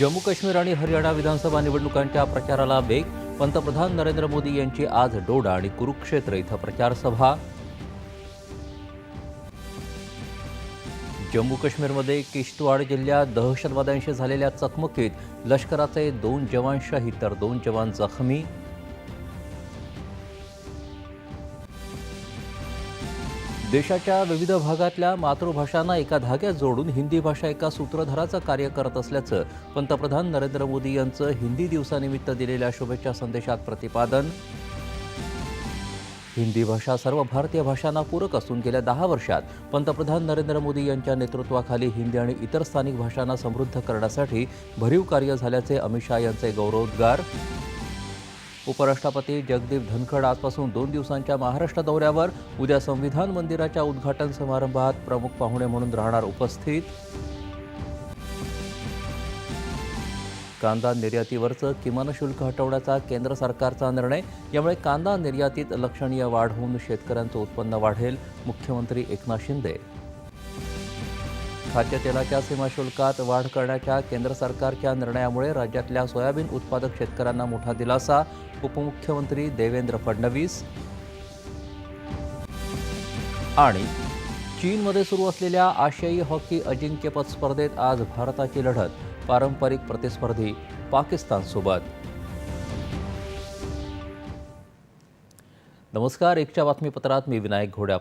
जम्मू काश्मीर आणि हरियाणा विधानसभा निवडणुकांच्या प्रचाराला वेग पंतप्रधान नरेंद्र मोदी यांची आज डोडा आणि कुरुक्षेत्र इथं प्रचार सभा जम्मू काश्मीरमध्ये किश्तवाड जिल्ह्यात दहशतवाद्यांशी झालेल्या चकमकीत लष्कराचे दोन जवान शहीद तर दोन जवान जखमी देशाच्या विविध भागातल्या मातृभाषांना एका धाग्यात जोडून हिंदी भाषा एका सूत्रधाराचं कार्य करत असल्याचं पंतप्रधान नरेंद्र मोदी यांचं हिंदी दिवसानिमित्त दिलेल्या शुभेच्छा संदेशात प्रतिपादन. हिंदी भाषा सर्व भारतीय भाषांना पूरक असून गेल्या दहा वर्षात पंतप्रधान नरेंद्र मोदी यांच्या नेतृत्वाखाली हिंदी आणि इतर स्थानिक भाषांना समृद्ध करण्यासाठी भरीव कार्य झाल्याचे अमित शहा यांचे गौरवोद्गार. उपराष्ट्रपती जगदीप धनखड आजपासून दोन दिवसांच्या महाराष्ट्र दौऱ्यावर उद्या संविधान मंदिराच्या उद्घाटन समारंभात प्रमुख पाहुणे म्हणून राहणार उपस्थित. कांदा निर्यातीवरचं किमान शुल्क हटवण्याचा केंद्र सरकारचा निर्णय यामुळे कांदा निर्यातीत लक्षणीय वाढ होऊन शेतकऱ्यांचं उत्पन्न वाढेल मुख्यमंत्री एकनाथ शिंदे. खाद्यतेलाच्या सीमाशुल्कात वाढ करण्याच्या केंद्र सरकारच्या निर्णयामुळे राज्यातल्या सोयाबीन उत्पादक शेतकऱ्यांना मोठा दिलासा उपमुख्यमंत्री देवेंद्र फडणवीस. आणि चीनमध्ये सुरू असलेल्या आशियाई हॉकी अजिंक्यपद स्पर्धेत आज भारताची लढत पारंपरिक प्रतिस्पर्धी पाकिस्तानसोबत. नमस्कार एकच्या बातमीपत्रात मी विनायक घोडे